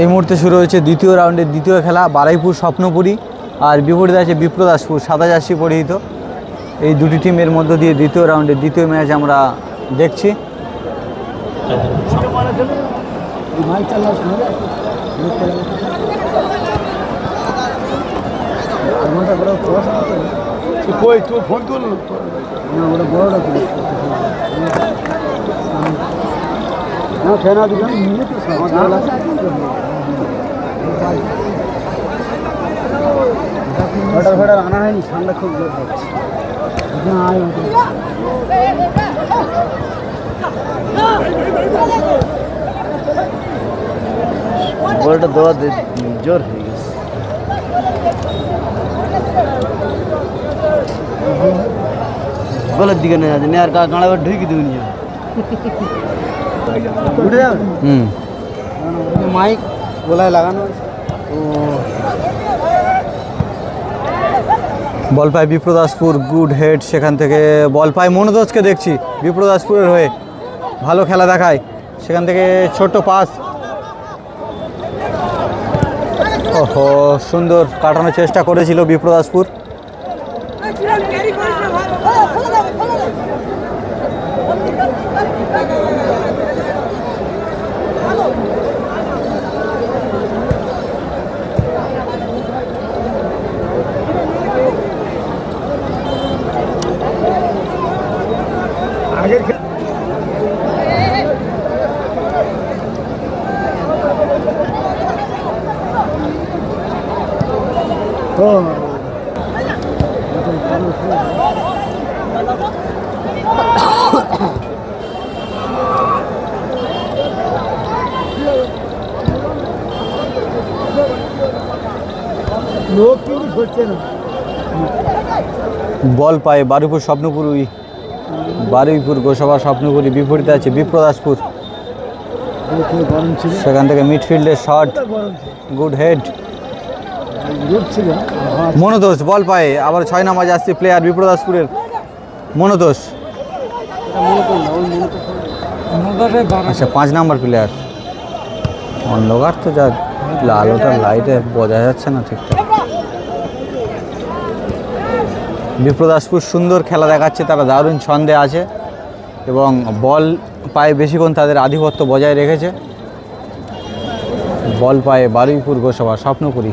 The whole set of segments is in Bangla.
এই মুহূর্তে শুরু হয়েছে দ্বিতীয় রাউন্ডের দ্বিতীয় খেলা বারাইপুর স্বপ্নপুরী আর বিপরীতে আছে বিপ্রদাসপুর সাদা জার্সি পরিহিত। এই দুটি টিমের মধ্য দিয়ে দ্বিতীয় রাউন্ডের দ্বিতীয় ম্যাচ আমরা দেখছি। কই তুই ফোন তুল না ওটা বড়টা ফটার ফটার আনা হয়নি ঠান্ডা খুব জোর হচ্ছে হ্যাঁ আয় বলটা দৌড়া জোর হয়ে গেছে বলের দিকে নেই আছে নেয়ার গাঁড়া ঢুকি দিবনি উঠে যাবে হুম। মাইক গোলায় লাগানো আছে বল পায় বিপ্রদাসপুর গুড হেড সেখান থেকে। বল পায় মনোদোজকে দেখছি বিপ্রদাসপুরের হয়ে। ভালো খেলা দেখায়। সেখান থেকে ছোট্ট পাস। ওহো সুন্দর কাটানোর চেষ্টা করেছিল বিপ্রদাসপুর। লোক কিন্তু ধরছে না বল পায় বারুইপুর স্বপ্নপুরী বারুইপুর গোসভা স্বপ্নপুরী বিপরীতে আছে বিপ্রদাসপুর। সেখান থেকে মিডফিল্ডের শট ছিল গুড হেড মনোদোষ বল পায়ে আবার ছয় নাম্বার যাচ্ছে প্লেয়ার বিপ্রদাসপুরের। মনোদোষ মনে মনে আচ্ছা পাঁচ নাম্বার প্লেয়ার অন্ধকার তো যা আলোটা লাইটে বোঝা যাচ্ছে না ঠিকঠাক। বিপ্রদাসপুর সুন্দর খেলা দেখাচ্ছে তারা দারুণ ছন্দে আছে এবং বল পায়ে বেশিক্ষণ তাদের আধিপত্য বজায় রেখেছে। বল পায়ে বারুইপুর গোসভা স্বপ্নপুরী।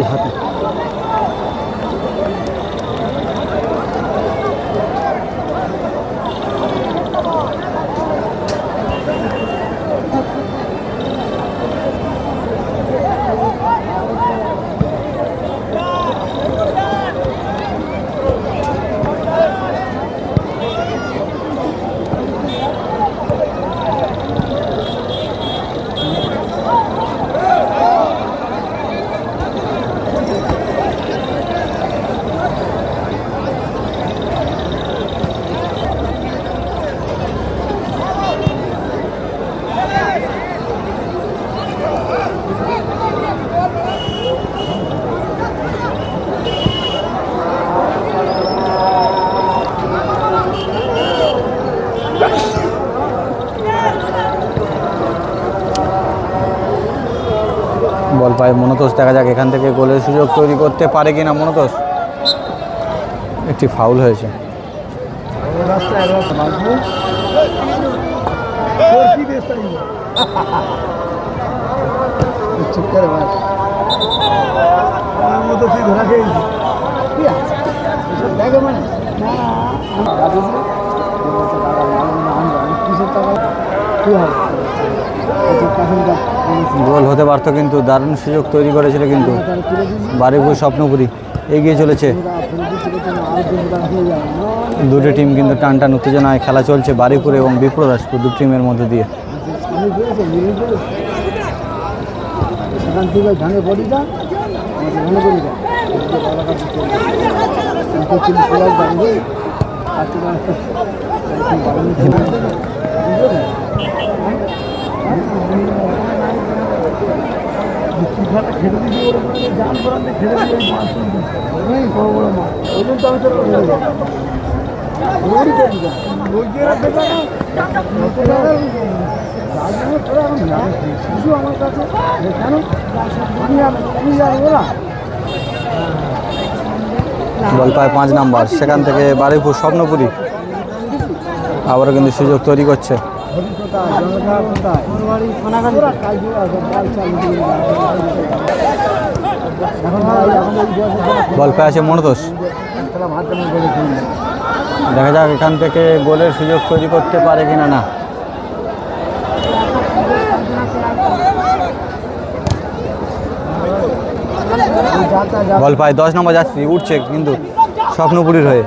হাতে বল পায় মনোতোষ। দেখা যাক এখান থেকে গোলের সুযোগ তৈরি করতে পারে কিনা মনোতোষ। একটি ফাউল হয়েছে। কি গোল হতে পারতো কিন্তু, দারুণ সুযোগ তৈরি করেছিল কিন্তু। তুলে স্বপ্নপুরি এগিয়ে চলেছে। দুটি টিম কিন্তু টান টান উত্তেজনায় খেলা চলছে বারুইপুর এবং বিপ্রদাসপুর দু টিমের মধ্যে দিয়ে। সেখান বলে পায় পাঁচ নাম্বার সেখান থেকে বারুইপুর স্বপ্নপুরি। আবারও কিন্তু সুযোগ তৈরি করছে। কোথায় জনতা কোথায় করে আছে মনোদোষ দেখা যাক এখান থেকে গোলের সুযোগ তৈরি করতে পারে কিনা না। বল পায় দশ নম্বর যাচ্ছি উঠছে কিন্তু স্বপ্নপুরীর হয়ে।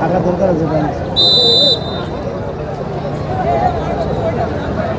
থাকা দরকার আছে